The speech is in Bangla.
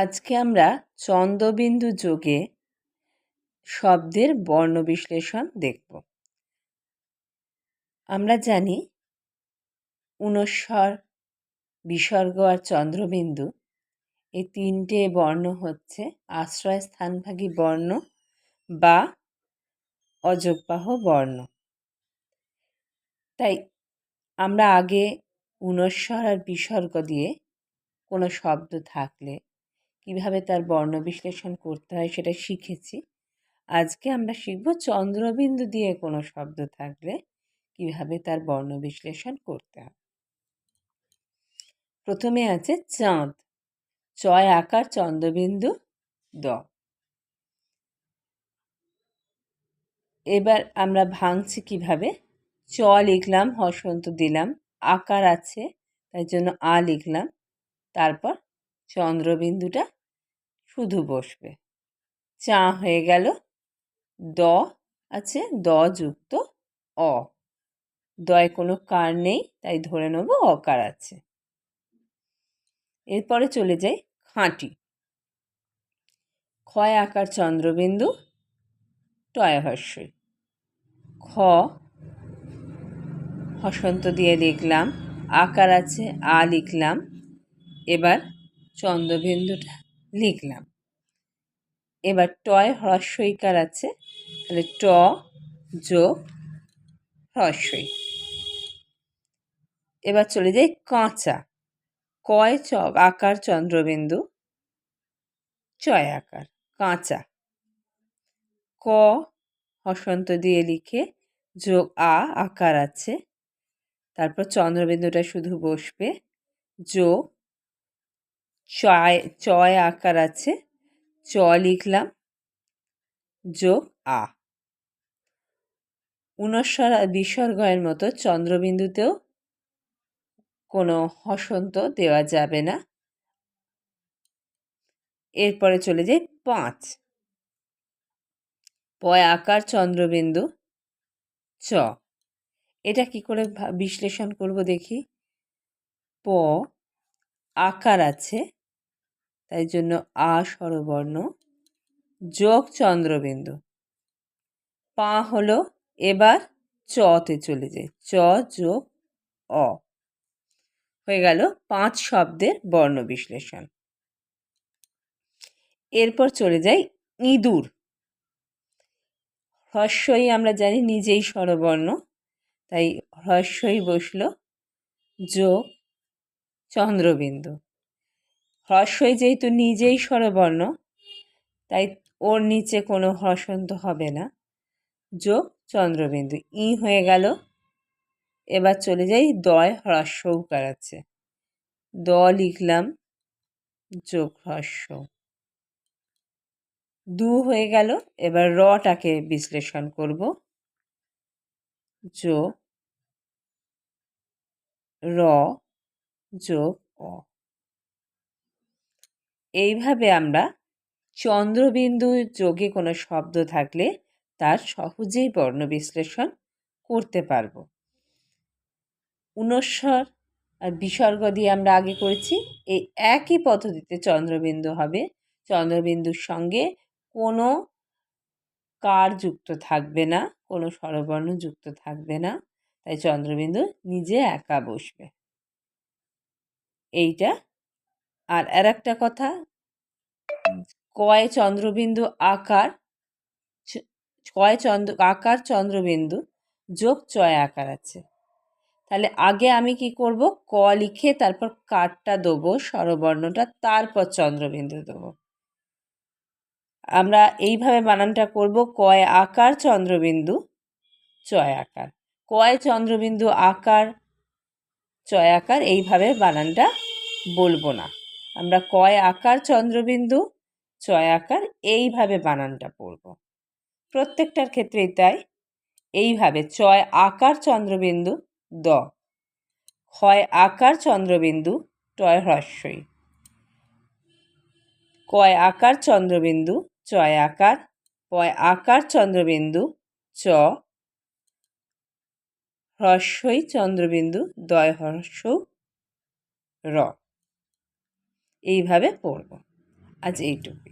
আজকে আমরা চন্দ্রবিন্দু যোগে শব্দের বর্ণ বিশ্লেষণ দেখব। আমরা জানি উনস্বর, বিসর্গ আর চন্দ্রবিন্দু এই তিনটে বর্ণ হচ্ছে আশ্রয় স্থানভাগী বর্ণ বা অযোগবাহ বর্ণ। তাই আমরা আগে উনস্বর আর বিসর্গ দিয়ে কোনো শব্দ থাকলে কীভাবে তার বর্ণ বিশ্লেষণ করতে হয় সেটা শিখেছি। আজকে আমরা শিখব চন্দ্রবিন্দু দিয়ে কোনো শব্দ থাকলে কীভাবে তার বর্ণ বিশ্লেষণ করতে হয়। প্রথমে আছে চাঁদ। চয় আকার চন্দ্রবিন্দু দ। এবার আমরা ভাঙছি কীভাবে? চ লিখলাম, হসন্ত দিলাম, আকার আছে, তাই জন্য আ লিখলাম। তারপর চন্দ্রবিন্দুটা শুধু বসবে। চা হয়ে গেল। দ আছে, দ যুক্ত অ। দয় কোনো কার নেই, তাই ধরে নেব অকার আছে। এরপরে চলে যাই খাঁটি। ক্ষয় আকার চন্দ্রবিন্দু টয় হস্যই খ হসন্ত দিয়ে লিখলাম, আকার আছে, আ লিখলাম। এবার চন্দ্রবিন্দুটা লিখলাম। এবার টয় হ্রস্বইকার আছে। তাহলে ট যোগ হ্রস্বই। এবার চলে যাই কাঁচা। কয় চ আকার চন্দ্রবিন্দু? চয় আকার, কাঁচা। ক হসন্ত দিয়ে লিখে যোগ আ আকার আছে। তারপর চন্দ্রবিন্দুটা শুধু বসবে। যোগ চয় চয় আকার আছে। চ লিখলাম। যোগ আ। উনস্বর আর বিসর্গয়ের মতো চন্দ্রবিন্দুতেও কোনো হসন্ত দেওয়া যাবে না। এরপরে চলে যাই পাঁচ। পয় আকার চন্দ্রবিন্দু। চ। এটা কি করে বিশ্লেষণ করব দেখি। প আকার আছে। তাই জন্য আ স্বরবর্ণ। যোগ চন্দ্রবিন্দু। পা হলো এবার চতে চলে যায়। চ যোগ অ। হয়ে গেল পাঁচ শব্দের বর্ণ বিশ্লেষণ। এরপর চলে যাই ইঁদুর। হ্রস্বই আমরা জানি নিজেই স্বরবর্ণ, তাই হ্রস্বই বসল যোগ চন্দ্রবিন্দু। হ্রস্বই যেহেতু নিজেই স্বরবর্ণ, তাই ওর নিচে কোনো হ্রসন্ত হবে না। যোগ চন্দ্রবিন্দু, ই হয়ে গেল। এবার চলে যাই দয় হ্রস্ব উকার আছে। দ লিখলাম, যোগ হ্রস্ব। দু হয়ে গেল, এবার রটাকে বিশ্লেষণ করব। যোগ, র যোগ অ। এইভাবে আমরা চন্দ্রবিন্দু যোগে কোনো শব্দ থাকলে তার সহজেই বর্ণ বিশ্লেষণ করতে পারব। উনস্বর আর বিসর্গ দিয়ে আমরা আগে করেছি। এই একই পদ্ধতিতে চন্দ্রবিন্দু হবে। চন্দ্রবিন্দুর সঙ্গে কোনো কার যুক্ত থাকবে না, কোনো স্বরবর্ণ যুক্ত থাকবে না। তাই চন্দ্রবিন্দু নিজে একা বসবে। এইটা। আর আর একটা কথা কয় চন্দ্রবিন্দু আকার? কয় চন্দ্র আকার চন্দ্রবিন্দু যোগ চয় আকার আছে। তাহলে আগে আমি কি করব? ক লিখে তারপর কাঠটা দেবো, স্বরবর্ণটা, তারপর চন্দ্রবিন্দু দেবো। আমরা এইভাবে বানানটা করব, কয় আকার চন্দ্রবিন্দু চয় আকার। কয় চন্দ্রবিন্দু আকার চয় আকার, এইভাবে বানানটা বলব না। আমরা কয় আকার চন্দ্রবিন্দু চয় আকার এইভাবে বানানটা পড়ব প্রত্যেকটার ক্ষেত্রেই তাই। এইভাবে চয় আকার চন্দ্রবিন্দু দ। ক্ষয় আকার চন্দ্রবিন্দু টয় হ্রস্বই। কয় আকার চন্দ্রবিন্দু চয় আকার। পয় আকার চন্দ্রবিন্দু চ। হ্রস্বই চন্দ্রবিন্দু দয় হ্রস্ব র। এইভাবে পড়ব आज यटुक